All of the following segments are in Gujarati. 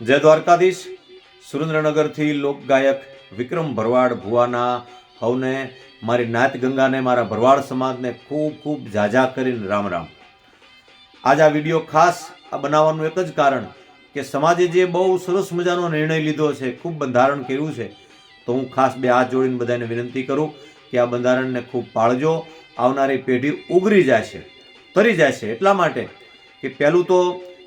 જય દ્વારકાધીશ. સુરેન્દ્રનગરથી લોકગાયક વિક્રમ ભરવાડ ભુવાના હવને મારી નાત ગંગાને, મારા ભરવાડ સમાજને ખૂબ ખૂબ ઝાઝા કરીને રામ રામ. આજ આ વીડિયો ખાસ આ બનાવવાનું એક જ કારણ કે સમાજે જે બહુ સરસ મજાનો નિર્ણય લીધો છે, ખૂબ બંધારણ કર્યું છે, તો હું ખાસ બે હાથ જોડીને બધાને વિનંતી કરું કે આ બંધારણને ખૂબ પાળજો. આવનારી પેઢી ઉગરી જશે તરી જશે એટલા માટે કે પહેલું તો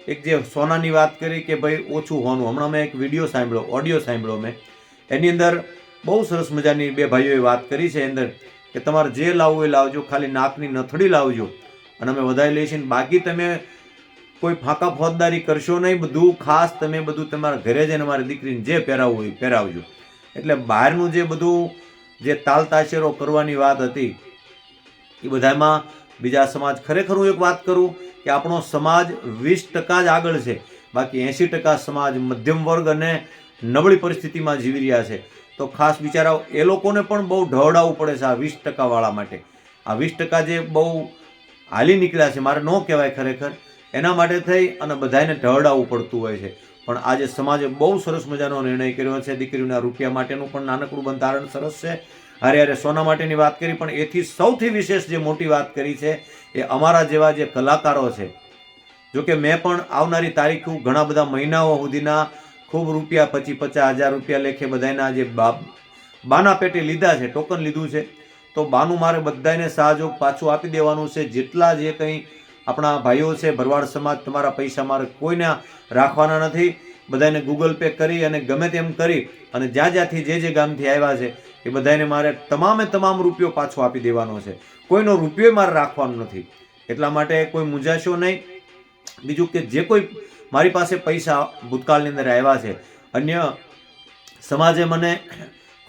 એક જે સોનાની વાત કરી કે ભાઈ ઓછું હોનું. હમણાં મેં એક વીડિયો સાંભળ્યો, ઓડિયો સાંભળ્યો મેં. એની અંદર બહુ સરસ મજાની બે ભાઈઓએ વાત કરી છે અંદર કે તમારે જે લાવવું એ લાવજો, ખાલી નાકની નથડી લાવજો. અને અમે વધારે લઈએ છીએ બાકી તમે કોઈ ફાંકા ફોજદારી કરશો નહીં, બધું ખાસ તમે બધું તમારા ઘરે જઈને મારી દીકરીને જે પહેરાવવું હોય પહેરાવજો. એટલે બહારનું જે બધું જે તાલ તાશેરો કરવાની વાત હતી, એ બધામાં બીજા સમાજ ખરેખર હું એક વાત કરું કે આપણો સમાજ વીસ ટકા જ આગળ છે. બાકી એંસી ટકા સમાજ મધ્યમ વર્ગ અને નબળી પરિસ્થિતિમાં જીવી રહ્યા છે. તો ખાસ બિચારાઓ એ લોકોને પણ બહુ ઢવડાવવું પડે છે આ વીસ ટકાવાળા માટે. આ વીસ ટકા જે બહુ હાલી નીકળ્યા છે, મારે ન કહેવાય ખરેખર, એના માટે થઈ અને બધાને ઢવડાવવું પડતું હોય છે. પણ આજે સમાજે બહુ સરસ મજાનો નિર્ણય કર્યો છે, દીકરીઓના રૂપિયા માટેનું પણ નાનકડું બંધારણ સરસ છે. હારે અરે, સોના માટેની વાત કરી, પણ એથી સૌથી વિશેષ જે મોટી વાત કરી છે, એ અમારા જેવા જે કલાકારો છે. જો કે મેં પણ આવનારી તારીખ ઘણા બધા મહિનાઓ સુધીના ખૂબ રૂપિયા પચીસ પચાસ હજાર રૂપિયા લેખે બધાના જે બાના પેટે લીધા છે, ટોકન લીધું છે. તો બાનું મારે બધાને સહયોગ પાછું આપી દેવાનું છે. જેટલા જે કંઈ આપણા ભાઈઓ છે, ભરવાડ સમાજ, તમારા પૈસા મારે કોઈને રાખવાના નથી. બધાને ગૂગલ પે કરી અને ગમે તેમ કરી. અને જ્યાં જ્યાંથી જે જે ગામથી આવ્યા છે એ બધાને મારે તમામે તમામ રૂપિયો પાછો આપી દેવાનો છે. કોઈનો રૂપિયો મારે રાખવાનો નથી. એટલા માટે કોઈ મૂંઝાશો નહીં. બીજું કે જે કોઈ મારી પાસે પૈસા ભૂતકાળની અંદર આવ્યા છે, અન્ય સમાજે મને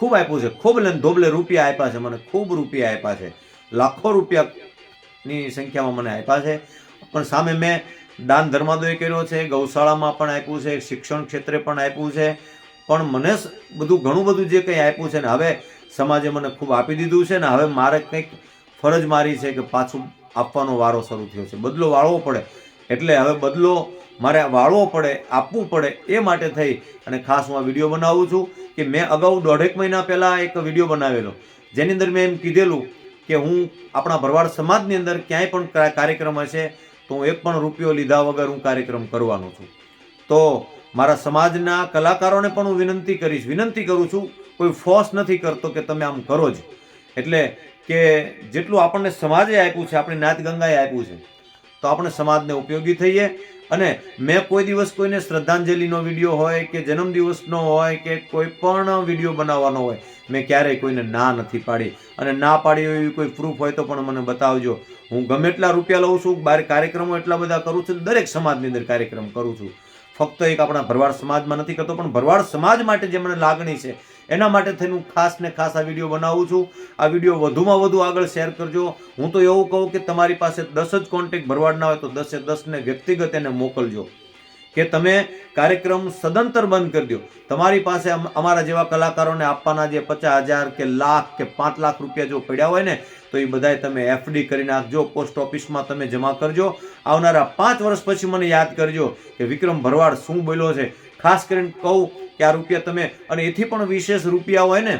ખૂબ આપ્યું છે. ખૂબ લઈને ધોબલે રૂપિયા આપ્યા છે, મને ખૂબ રૂપિયા આપ્યા છે. લાખો રૂપિયાની સંખ્યામાં મને આપ્યા છે. પણ સામે મેં દાન ધર્માદોય કર્યો છે, ગૌશાળામાં પણ આપ્યું છે, શિક્ષણ ક્ષેત્રે પણ આપ્યું છે. પણ મને બધું ઘણું બધું જે કંઈ આપ્યું છે ને, હવે સમાજે મને ખૂબ આપી દીધું છે ને, હવે મારે કંઈક ફરજ મારી છે કે પાછું આપવાનો વારો શરૂ થયો છે. બદલો વાળવો પડે. એટલે હવે બદલો મારે વાળવો પડે, આપવું પડે એ માટે થઈ અને ખાસ હું આ વીડિયો બનાવું છું કે મેં અગાઉ દોઢેક મહિના પહેલાં એક વીડિયો બનાવેલો, જેની અંદર મેં એમ કીધેલું કે હું આપણા ભરવાડ સમાજની અંદર ક્યાંય પણ કાર્યક્રમ હશે તો હું એક પણ રૂપિયો લીધા વગર હું કાર્યક્રમ કરવાનો છું. તો મારા સમાજના કલાકારોને પણ હું વિનંતી કરીશ, વિનંતી કરું છું, કોઈ ફોર્સ નથી કરતો કે તમે આમ કરો જ. એટલે કે જેટલું આપણને સમાજે આપ્યું છે, આપણી નાત ગંગાએ આપ્યું છે, તો આપણે સમાજને ઉપયોગી થઈએ. અને મેં કોઈ દિવસ કોઈને શ્રદ્ધાંજલિનો વીડિયો હોય કે જન્મદિવસનો હોય કે કોઈ પણ વીડિયો બનાવવાનો હોય, મેં ક્યારેય કોઈને ના નથી પાડી. અને ના પાડી એવી કોઈ પ્રૂફ હોય તો પણ મને બતાવજો. હું ગમે એટલા રૂપિયા લઉં છું, બાર કાર્યક્રમો એટલા બધા કરું છું, દરેક સમાજની અંદર કાર્યક્રમ કરું છું. ફક્ત એક આપણા ભરવાડ સમાજમાં નથી કરતો, પણ ભરવાડ સમાજ માટે જે મને લાગણી છે, એના માટે થઈને હું ખાસ ને ખાસ આ વીડિયો બનાવું છું. આ વીડિયો વધુમાં વધુ આગળ શેર કરજો. હું તો એવું કહું કે તમારી પાસે દસ જ કોન્ટેક્ટ ભરવાડના હોય તો દસે દસને વ્યક્તિગત એને મોકલજો. કે તમે કાર્યક્રમ સદંતર બંધ કરી દો. તમારી પાસે અમારા જેવા કલાકારોને આપવાના જે પચાસ હજાર કે લાખ કે પાંચ લાખ રૂપિયા જો પડ્યા હોય ને, તો એ બધાય તમે એફડી કરી નાખજો, પોસ્ટ ઓફિસમાં તમે જમા કરજો. આવનારા પાંચ વર્ષ પછી મને યાદ કરજો કે વિક્રમ ભરવાડ શું બોલ્યો છે. ખાસ કરીને કહું કે આ રૂપિયા તમે, અને એથી પણ વિશેષ રૂપિયા હોય ને,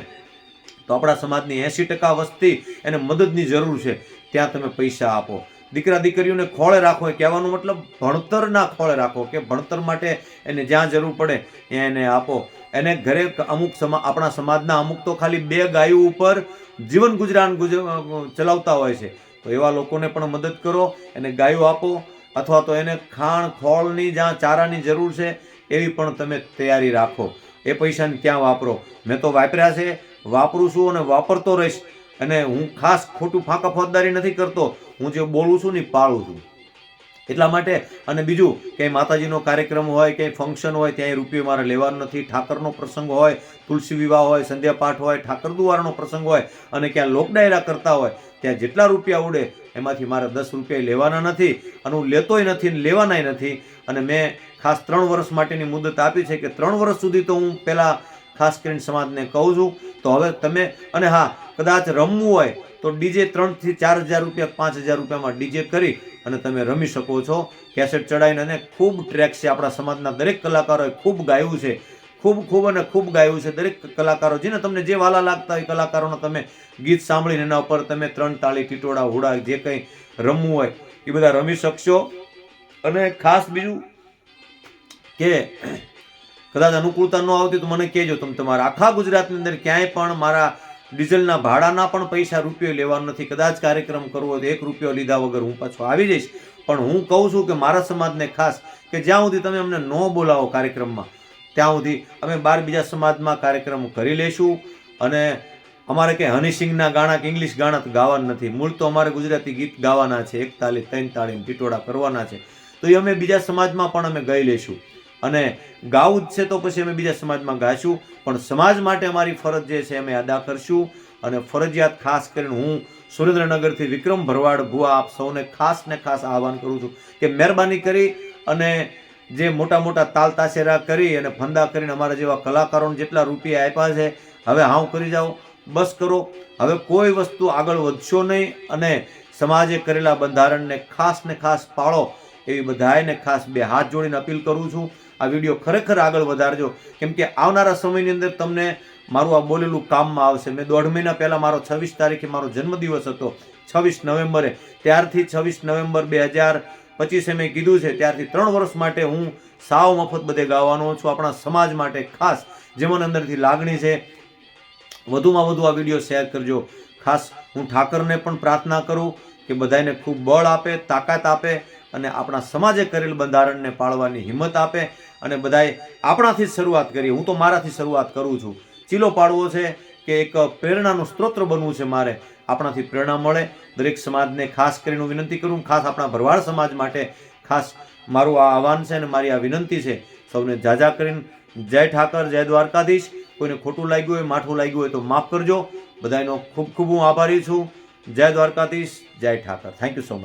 તો આપણા સમાજની એંસી ટકા વસ્તી એને મદદની જરૂર છે. ત્યાં તમે પૈસા આપો. દીકરા દીકરીઓને ખોળે રાખો એ કહેવાનો મતલબ ભણતરના ખોળે રાખો કે ભણતર માટે એને જ્યાં જરૂર પડે ત્યાં એને આપો. એને ઘરે અમુક સમા, આપણા સમાજના અમુક તો ખાલી બે ગાયો ઉપર જીવન ગુજરાન ગુજ- ચલાવતા હોય છે. તો એવા લોકોને પણ મદદ કરો, એને ગાયો આપો અથવા તો એને ખાણ, ખોળની જ્યાં ચારાની જરૂર છે એવી પણ તમે તૈયારી રાખો. એ પૈસાને ક્યાં વાપરો? મેં તો વાપર્યા છે, વાપરું છું અને વાપરતો રહીશ. અને હું ખાસ ખોટું ફાંકા ફોજદારી નથી કરતો. હું જે બોલું છું ને પાળું છું. એટલા માટે અને બીજું, ક્યાંય માતાજીનો કાર્યક્રમ હોય, ક્યાંય ફંક્શન હોય ત્યાં રૂપિયો મારે લેવાનો નથી, ઠાકરનો પ્રસંગ હોય, તુલસી વિવાહ હોય સંધ્યા પાઠ હોય, ઠાકર દુવારનો પ્રસંગ હોય અને ક્યાં લોકડાયરા કરતા હોય, ત્યાં જેટલા રૂપિયા ઉડે, એમાંથી મારે દસ રૂપિયા લેવાના નથી અને હું લેતોય નથી ને લેવાનાય નથી. અને મેં ખાસ ત્રણ વર્ષ માટેની મુદત આપી છે કે ત્રણ વર્ષ સુધી તો હું પહેલાં ખાસ કરીને સમાજને કહું છું. તો હવે તમે, અને હા, કદાચ રમવું હોય તો ડીજે ત્રણથી ચાર હજાર રૂપિયા, પાંચ હજાર રૂપિયામાં ડીજે કરી અને તમે રમી શકો છો. કેસેટ ચડાવીને અને ખૂબ ટ્રેક છે આપણા સમાજના દરેક કલાકારોએ ખૂબ ગાયું છે. ખૂબ ખૂબ અને ખૂબ ગાયું છે દરેક કલાકારો. જેને તમને જે વાલા લાગતા હોય કલાકારોના તમે ગીત સાંભળીને એના ઉપર તમે ત્રણ તાળી, ટીટોળા, હોડા, જે કંઈ રમવું હોય એ બધા રમી શકશો. અને ખાસ બીજું કે કદાચ અનુકૂળતા ન આવતી તો મને કહેજો, તમે તમારા આખા ગુજરાતની અંદર ક્યાંય પણ મારા ડીઝલના ભાડાના પણ પૈસા રૂપિયો લેવાનો નથી. કદાચ કાર્યક્રમ કરવો તો એક રૂપિયો લીધા વગર હું પાછો આવી જઈશ. પણ હું કહું છું કે મારા સમાજને ખાસ કે જ્યાં સુધી તમે અમને ન બોલાવો કાર્યક્રમમાં, ત્યાં સુધી અમે બાર બીજા સમાજમાં કાર્યક્રમ કરી લઈશું. અને અમારે કંઈ હનીસિંગના ગાણા કે ઇંગ્લિશ ગાણા ગાવાના નથી. મૂળ તો અમારે ગુજરાતી ગીત ગાવાના છે. એક તાળી ત્રણ તાળી ટીટોળા કરવાના છે. તો એ અમે બીજા સમાજમાં પણ અમે ગાઈ લઈશું. અને ગાવું જ છે તો પછી અમે બીજા સમાજમાં ગાઈશું પણ સમાજ માટે અમારી ફરજ જે છે અમે અદા કરશું અને ફરજિયાત ખાસ કરીને હું સુરેન્દ્રનગરથી વિક્રમ ભરવાડ ભુવા આપ સૌને ખાસ ને ખાસ આહવાન કરું છું કે મહેરબાની કરી અને જે મોટા મોટા તાલ તાશેરા કરી અને ફંદા કરીને અમારા જેવા કલાકારોને જેટલા રૂપિયા આપ્યા છે, હવે હાવ કરી જાઓ. બસ કરો. હવે કોઈ વસ્તુ આગળ વધશો નહીં અને સમાજે કરેલા બંધારણને ખાસ ને ખાસ પાળો એવી બધાને ખાસ બે હાથ જોડીને અપીલ કરું છું. આ વીડિયો ખરેખર આગળ વધારજો. કેમ કે આવનારા સમયની અંદર તમને મારું આ બોલેલું કામમાં આવશે. મેં દોઢ મહિના પહેલાં મારો છવ્વીસ તારીખે મારો જન્મદિવસ હતો, છવ્વીસ નવેમ્બરે. ત્યારથી છવ્વીસ નવેમ્બર બે હજાર પચીસે મેં કીધું છે, ત્યારથી ત્રણ વર્ષ માટે હું સાવ મફત બધે ગાવાનો છું, આપણા સમાજ માટે ખાસ, જે મને અંદરથી લાગણી છે. વધુમાં વધુ આ વીડિયો શેર કરજો. ખાસ હું ઠાકરને પણ પ્રાર્થના કરું કે બધાને ખૂબ બળ આપે, તાકાત આપે અને આપણા સમાજે કરેલ બંધારણને પાળવાની હિંમત આપે. અને બધાએ આપણાથી જ શરૂઆત કરીએ હું તો મારાથી શરૂઆત કરું છું. ચીલો પાડવો છે કે એક પ્રેરણાનું સ્ત્રોત્ર બનવું છે મારે. આપણાથી પ્રેરણા મળે. દરેક સમાજને ખાસ કરીને હું વિનંતી કરું, ખાસ આપણા ભરવાડ સમાજ માટે ખાસ મારું આ આહવાન છે અને મારી આ વિનંતી છે. સૌને જાજા કરીને જય ઠાકર, જય દ્વારકાધીશ. કોઈને ખોટું લાગ્યું હોય, માઠું લાગ્યું હોય તો માફ કરજો. બધાનો ખૂબ ખૂબ હું આભારી છું. જય દ્વારકાધીશ, જય Thakar. Thank you so much